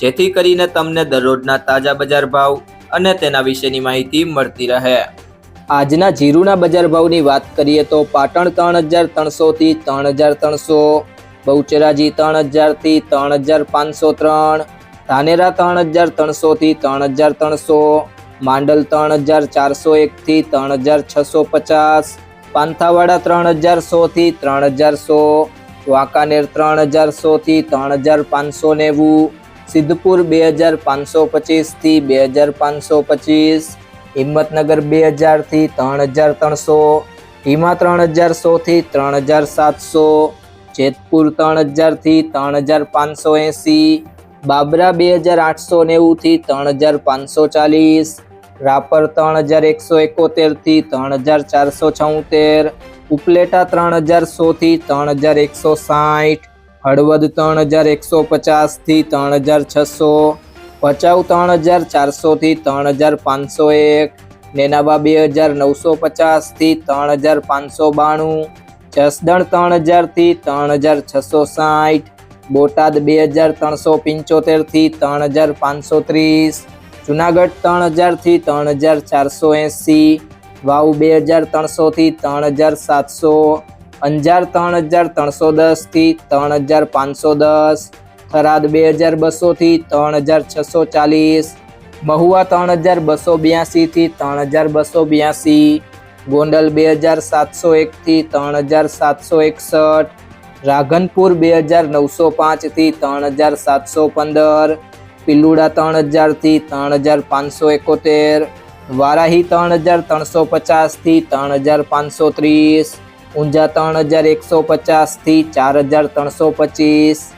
જેથી કરીને તમને દરરોજના તાજા બજાર ભાવ અને તેના વિશેની માહિતી મળતી રહે. આજના જીરુના બજાર ભાવની વાત કરીએ તો પાટણ ત્રણ હજાર ત્રણસોથી ત્રણ હજાર ત્રણસો, બહુચરાજી ત્રણ હજારથી ત્રણ હજાર પાંચસો ત્રણ, ધાનેરા ત્રણ હજાર ત્રણસોથી ત્રણ હજાર ત્રણસો, માંડલ ત્રણ હજાર ચારસો એકથી ત્રણ હજાર છસો પચાસ, પાંથાવાડા ત્રણ હજાર સોથી ત્રણ હજાર સો, વાંકાનેર ત્રણ હજાર સોથી ત્રણ હજાર પાંચસો નેવું સિદ્ધપુર બે હજાર પાંચસો પચીસથી બે હજાર પાંચસો પચીસ હિંમતનગર બે હજારથી ત્રણ હજાર ત્રણસો હિમા ત્રણ હજાર સોથી ત્રણ હજાર સાતસો જેતપુર ત્રણ હજારથી ત્રણ હજાર પાંચસો એંસી બાબરા બે હજાર આઠસો નેવુંથી ત્રણ હજાર પાંચસો ચાલીસ રાપર ત્રણ હજાર એકસો એકોતેરથી ત્રણ હજાર ચારસો છોતેર ઉપલેટા ત્રણ હજાર સોથી ત્રણ હજાર એકસો સાઠ હળવદ ત્રણ હજાર એકસો પચાસથી ત્રણ હજાર છસો ભચાઉ ત્રણ હજાર ચારસોથી ત્રણ હજાર પાંચસો એક નેનાબા બે હજાર નવસો પચાસથી ત્રણ હજાર પાંચસો બાણું જસદણ ત્રણ હજારથી ત્રણ હજાર છસો સાઠ બોટાદ બે હજાર ત્રણસો પંચોતેરથી ત્રણ હજાર પાંચસો ત્રીસ જુનાગઢ ત્રણ હજારથી ત્રણ હજાર ચારસો એંસી વાવ બે હજાર ત્રણસોથી ત્રણ હજાર સાતસો અંજાર ત્રણ હજાર ત્રણસો દસથી ત્રણ હજાર પાંચસો દસ થરાદ બે હજાર બસોથી ત્રણ હજાર છસો ચાલીસ મહુવા ત્રણ હજાર બસો બ્યાસીથી ત્રણ હજાર બસો બ્યાસી ગોંડલ બે હજાર સાતસો એકથી ત્રણ હજાર સાતસો એકસઠ રાધનપુર બે હજાર નવસો પાંચથી ત્રણ હજાર સાતસો પંદર પિલુડા ત્રણ હજારથી ત્રણ હજાર પાંચસો એકોતેર વારાહી ત્રણ હજાર ત્રણસો પચાસથી ત્રણ હજાર પાંચસો ત્રીસ ઊંઝા ત્રણ હજાર એકસો પચાસથી ચાર હજાર ત્રણસો પચીસ.